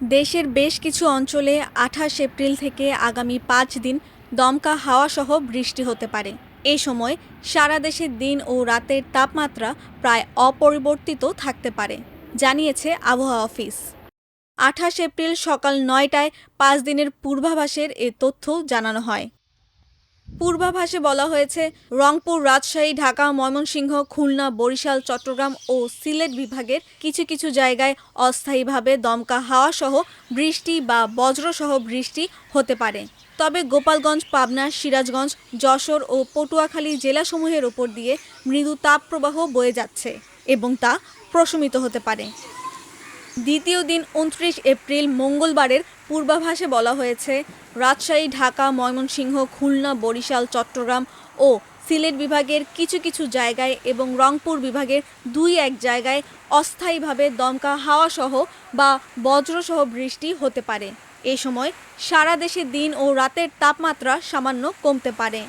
দেশের বেশ কিছু অঞ্চলে আঠাশ এপ্রিল থেকে আগামী পাঁচ দিন দমকা হাওয়াসহ বৃষ্টি হতে পারে। এ সময় সারা দেশের দিন ও রাতের তাপমাত্রা প্রায় অপরিবর্তিত থাকতে পারে, জানিয়েছে আবহাওয়া অফিস। আঠাশ এপ্রিল সকাল নয়টায় পাঁচ দিনের পূর্বাভাসের এ তথ্য জানানো হয়। পূর্বাভাসে বলা হয়েছে, রংপুর, রাজশাহী, ঢাকা, ময়মনসিংহ, খুলনা, বরিশাল, চট্টগ্রাম ও সিলেট বিভাগের কিছু কিছু জায়গায় অস্থায়ীভাবে দমকা হাওয়া সহ বৃষ্টি বা বজ্রসহ বৃষ্টি হতে পারে। তবে গোপালগঞ্জ, পাবনা, সিরাজগঞ্জ, যশোর ও পটুয়াখালী জেলাসমূহের ওপর দিয়ে মৃদু তাপপ্রবাহ বয়ে যাচ্ছে এবং তা প্রশমিত হতে পারে। দ্বিতীয় দিন উনত্রিশ এপ্রিল মঙ্গলবারের পূর্বাভাসে বলা হয়েছে, রাজশাহী, ঢাকা, ময়মনসিংহ, খুলনা, বরিশাল, চট্টগ্রাম ও সিলেট বিভাগের কিছু কিছু জায়গায় এবং রংপুর বিভাগের দুই এক জায়গায় অস্থায়ীভাবে দমকা হাওয়াসহ বা বজ্রসহ বৃষ্টি হতে পারে। এ সময় সারা দেশে দিন ও রাতের তাপমাত্রা সামান্য কমতে পারে।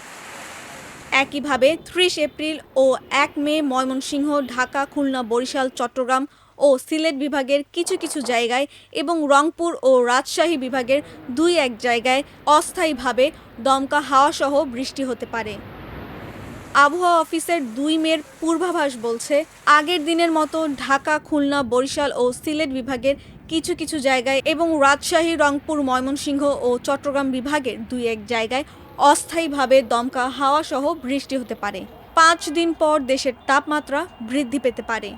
একইভাবে ত্রিশ এপ্রিল ও এক মে ময়মনসিংহ, ঢাকা, খুলনা, বরিশাল, চট্টগ্রাম ও সিলেট বিভাগের কিছু কিছু জায়গায় এবং রংপুর ও রাজশাহী বিভাগের দুই এক জায়গায় অস্থায়ীভাবে দমকা হাওয়াসহ বৃষ্টি হতে পারে। আবহাওয়া অফিসের দুই মের পূর্বাভাস বলছে, আগের দিনের মতো ঢাকা, খুলনা, বরিশাল ও সিলেট বিভাগের কিছু কিছু জায়গায় এবং রাজশাহী, রংপুর, ময়মনসিংহ ও চট্টগ্রাম বিভাগের দুই এক জায়গায় অস্থায়ীভাবে দমকা হাওয়া সহ বৃষ্টি হতে পারে। পাঁচ দিন পর দেশের তাপমাত্রা বৃদ্ধি পেতে পারে।